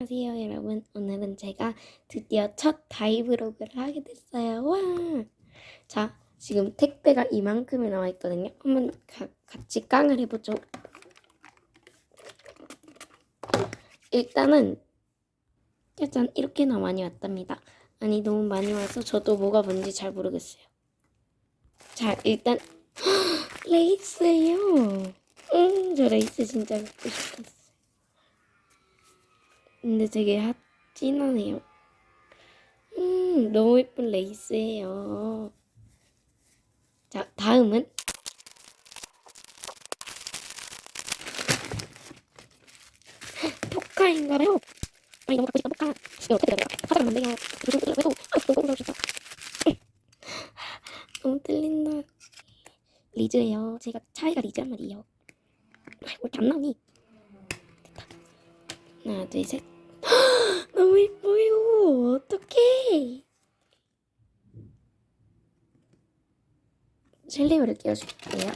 안녕하세요 여러분. 오늘은 제가 드디어 첫 다이브로그를 하게 됐어요. 와! 자 지금 택배가 이만큼이 나와 있거든요. 한번 가- 같이 깡을 해보죠. 일단은 짜잔 이렇게나 많이 왔답니다. 아니 너무 많이 와서 저도 뭐가 뭔지 잘 모르겠어요. 자 일단 레이스예요. 응저 레이스 진짜 갖고 싶었어요 근데 되게 핫 진하네요. 음, 너무 예쁜 레이스예요. 자, 다음은 포카인가요? 아니 너무 갖고 싶다 포카. 이거 어떻게. 요즘 이거 왜도 아 너무 너무 진짜. 너무 틀린다. 리즈예요. 제가 차이가 리즈란 말이에요. 나오니? 됐다. 하나, 둘, 셋. 너무 예뻐요. 어떡해. 젤리우를 끼워줄게요.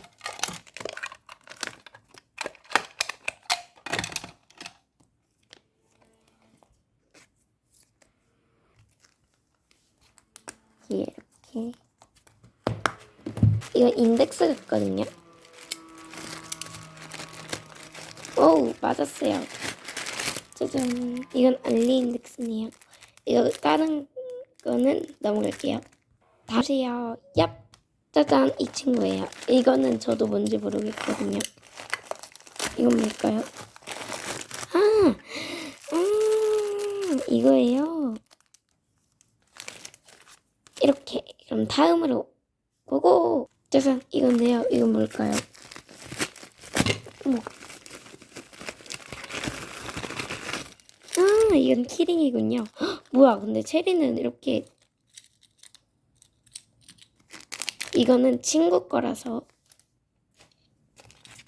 이렇게. 이거 인덱스 같거든요. 오우, 맞았어요. 짜잔. 이건 알리 인덱스네요. 이거 다른 거는 넘어갈게요. 다시요. 얍. 짜잔. 이 친구예요. 이거는 저도 뭔지 모르겠거든요. 이건 뭘까요? 아! 아! 이거예요. 이렇게. 그럼 다음으로 고고. 짜잔. 이건데요. 이건 뭘까요? 어머. 아, 이건 키링이군요. 헉, 뭐야, 근데 체리는 이렇게 이거는 친구 거라서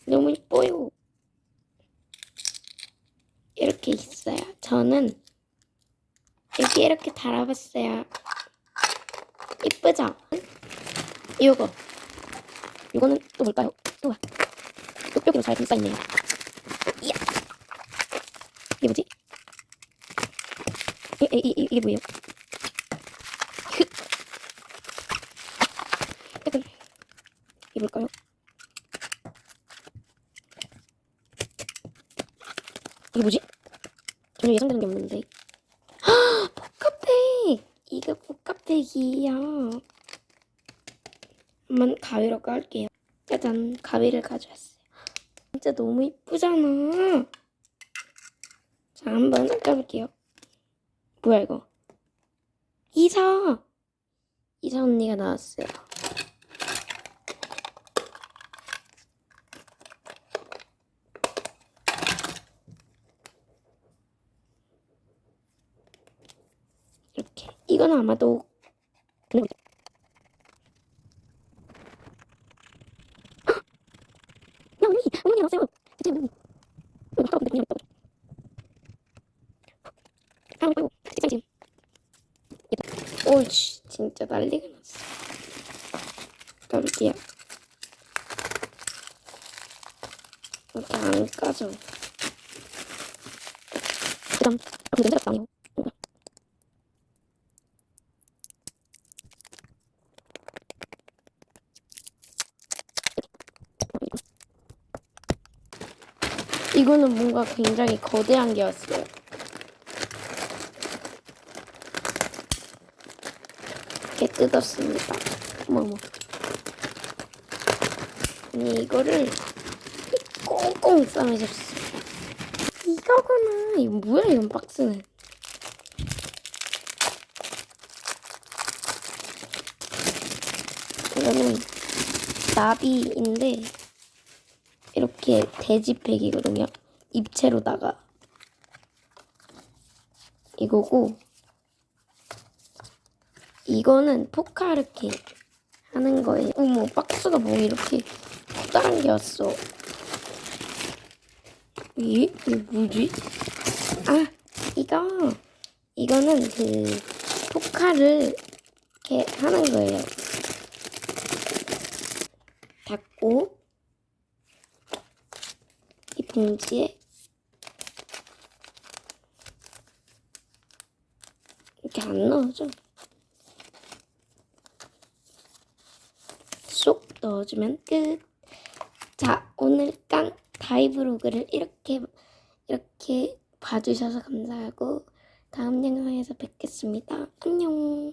너무 이뻐요. 이렇게 있어요. 저는 여기 이렇게 달아봤어요. 이쁘죠? 이거 이거는 또 뭘까요? 우와, 뾱뾱이로 잘 감싸있네요. 이야, 이게 뭐지? 이, 이, 이, 이게 뭐예요? 흑. 약간 이게 뭘까요? 이게 뭐지? 전혀 예상되는 게 없는데 아, 복합팩! 이거 복합팩이에요 한번 가위로 깔게요 짜잔 가위를 가져왔어요 진짜 너무 이쁘잖아 자 한번 깎아볼게요 뭐야 이거? 이사! 이사 언니가 나왔어요. 이렇게. 이건 아마도 언니! 어머니 나왔어요! 대체 어머니 아까운데 그냥 있다고 아 이거 식상 지금 오이씨 진짜 난리가 났어 깜짝이야 이렇게 안 까져 그아 근데 냄새가 뭔가. 이거는 뭔가 굉장히 거대한 게 왔어요. 이렇게 뜯었습니다. 어머머. 이거를 꽁꽁 싸매줬어. 이거구나. 이거 뭐야 이건 박스는. 이거는 나비인데 이렇게 돼지팩이거든요. 입체로다가 이거고 이거는 포카르케 하는 거예요. 어머, 박스가 뭐 이렇게 커다란 게 왔어. 이? 이게 뭐지? 아, 이거. 이거는 그 포카를 이렇게 하는 거예요. 닫고 이 봉지에 이렇게 안 넣어줘. 쏙 넣어주면 끝. 자, 오늘 깡 다이브로그를 이렇게 이렇게 봐주셔서 감사하고 다음 영상에서 뵙겠습니다. 안녕.